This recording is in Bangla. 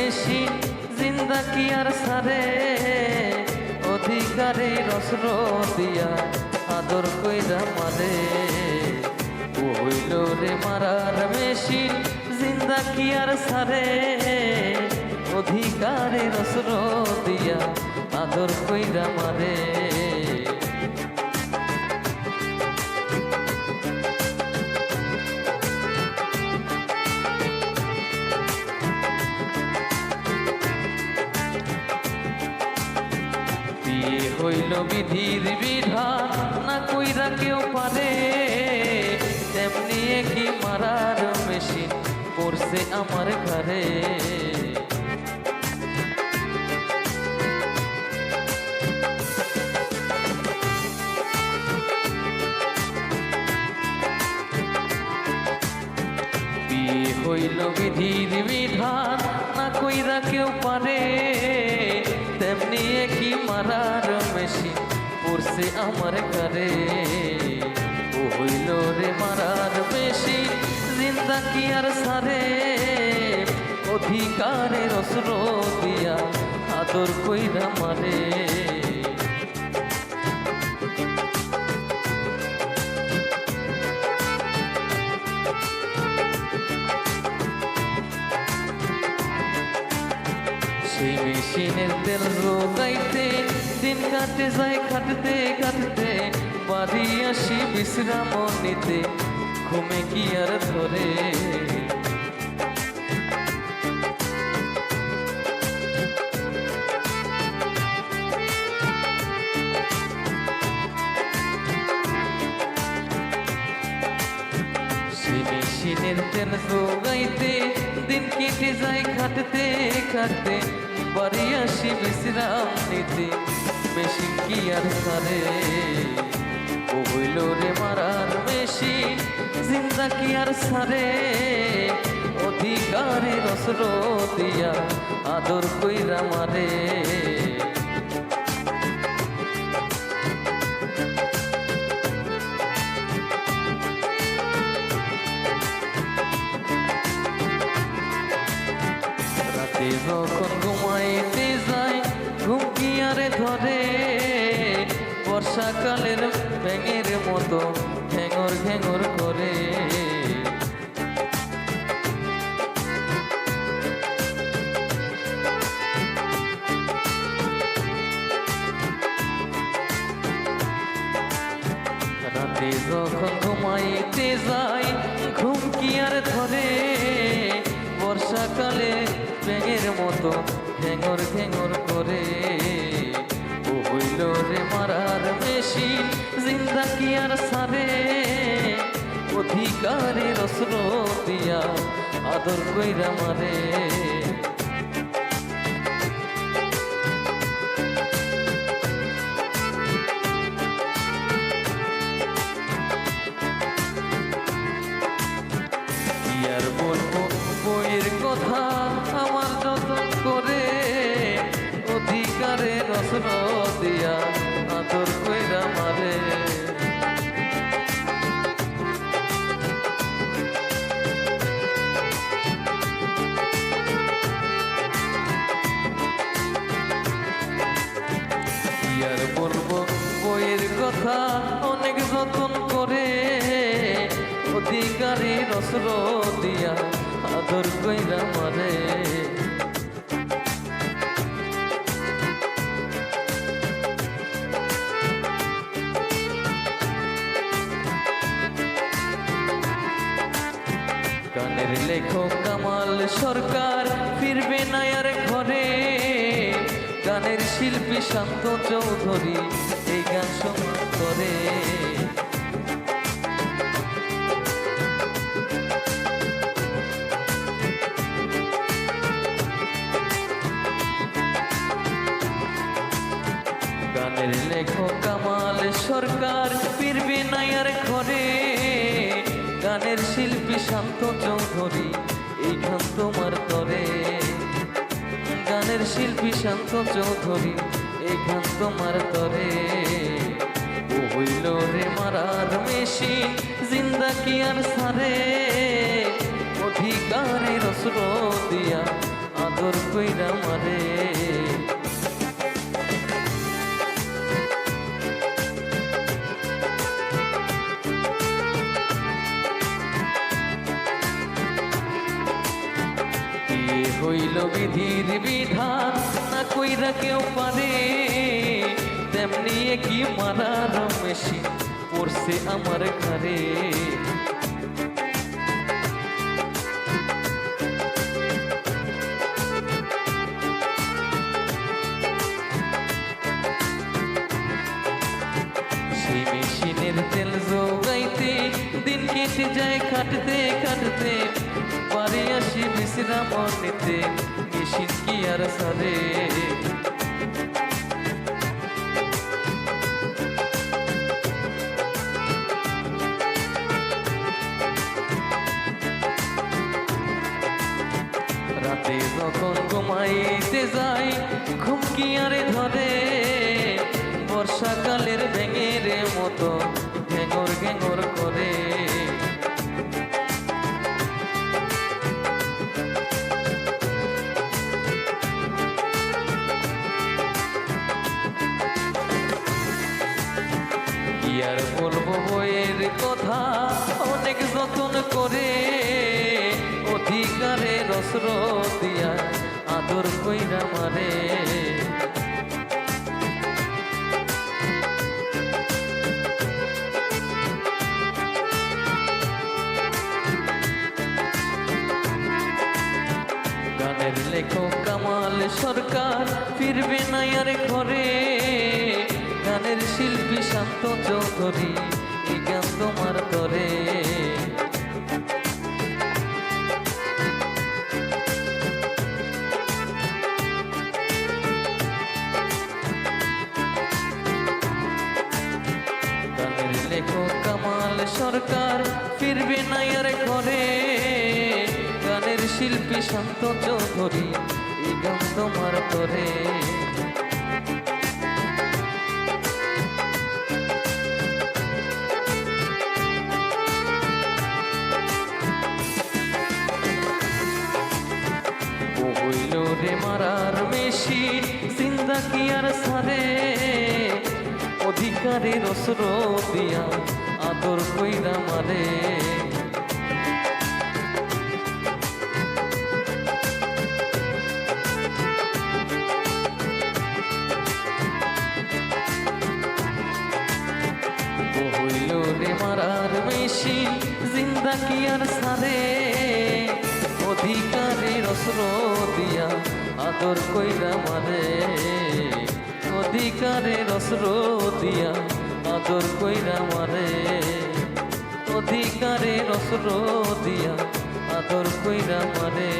মেশিন জিন্দা কি আর সারে? অধিকারে রসর দিয়া আদর কইরা মারে। ও হইল রে মারার মেশিন জিন্দা কি আর সারে? অধিকারে রসর দিয়া আদর কইরা মারে। হইল বিধির বিধান না কইরা কেউ পারে। তেমনি কি মারার মেশিন পড়ছে আমার ঘরে। হইল বিধির বিধান না কইরা কেউ পারে। তেমনি কি মারার পড়ছে আমার ঘরে। ও হইল রে মারার বেশি জিন্দা কি আর সারে? অধিকারের অস্ত্র দিয়া আদর কইরা মারে। সেই মেশিনের তেল রোগাইতে দিন কাটে যায় কাটতে কাটতে বাড়ি আসি বিশ্রাম নিতে ঘুমে কি আর ধরে মেশিনের তেল রোগাইতে দিন কেটে যায় কাটতে কাটতে বাড়ি আসি বিশ্রাম নিতে। মেশিন কি আর সারে ও হইল রে মারার মেশিন জিন্দা কি আর সারে? অধিকারের অস্ত্র দিয়া আদর কইরা মারে। রাতে যখন ঘুমাইতে যাই ঘুম আরে ধরে। বর্ষাকালের ব্যাঙের মতো ঘ্যাঙর ঘ্যাঙর করে। রাতে যখন ঘুমাইতে যাই ঘুম কি আর ধরে। বর্ষাকালে ব্যাঙের মতো ঘ্যাঙর ঘ্যাঙর করে। ও হইল রে মারার মেশিন, জিন্দা কি আর সারে? অধিকারের অস্ত্র দিয়া আদর কইরা মারে। আদর কইরা মারে। আর বলব? বইয়ের কথা অনেক যতন করে অধিকারী রসর দিয়া আদর কইরা মারে। লেখক কামাল সরকার, ফিরবে না আর ঘরে। গানের শিল্পী শান্ত চৌধুরী, এই গান করে। গানের লেখক কামাল সরকার, ফিরবে না আর ঘরে। গানের শিল্পী শান্ত চৌধুরী এই গান তোমার তরে। গানের শিল্পী শান্ত চৌধুরী এই গান তোমার তরে। ও হইল রে মারার মেশিন, জিন্দা কি আর সারে? অধিকারের অস্ত্র দিয়া আদর কইরা মারে। হইল বিধির বিধান না কইরা কেউ পারে। তেমনি কি মারার মেশিন পড়ছে আমার ঘরে। সেই মেশিনের তেল জোগাইতে দিন কেটে যায়, কাটতে কাটতে। বাড়ি আসি বিশ্রাম নিতে মেশিন কি আর সারে? রাতে যখন ঘুমাইতে আর বলব বইয়ের কথা, অনেক যতন করে অধিকারে রসর দিয়া আদর কইরা মারে। গানের লেখক কামাল সরকার, ফিরবে না আর ঘরে। গানের শিল্পী শান্ত চৌধুরী, এই গান তোমার তরে লেখক সরকার, ফিরবে না আর ঘরে। গানের শিল্পী শান্ত চৌধুরী, এই গান তোমার তরে রে মারার মেশি চিন্তা কি আর সারে? অধিকারের অস্ত্র দিয়া আদর কইরা মারে। মারার মেশি জিন্দা কি আর সারে? অধিকারের অস্ত্র দিয়া আদর কইরা মারে অধিকারে অস্ত্র দিয়া আদর কইরা মারে অধিকারে অস্ত্র দিয়া আদর কইরা মারে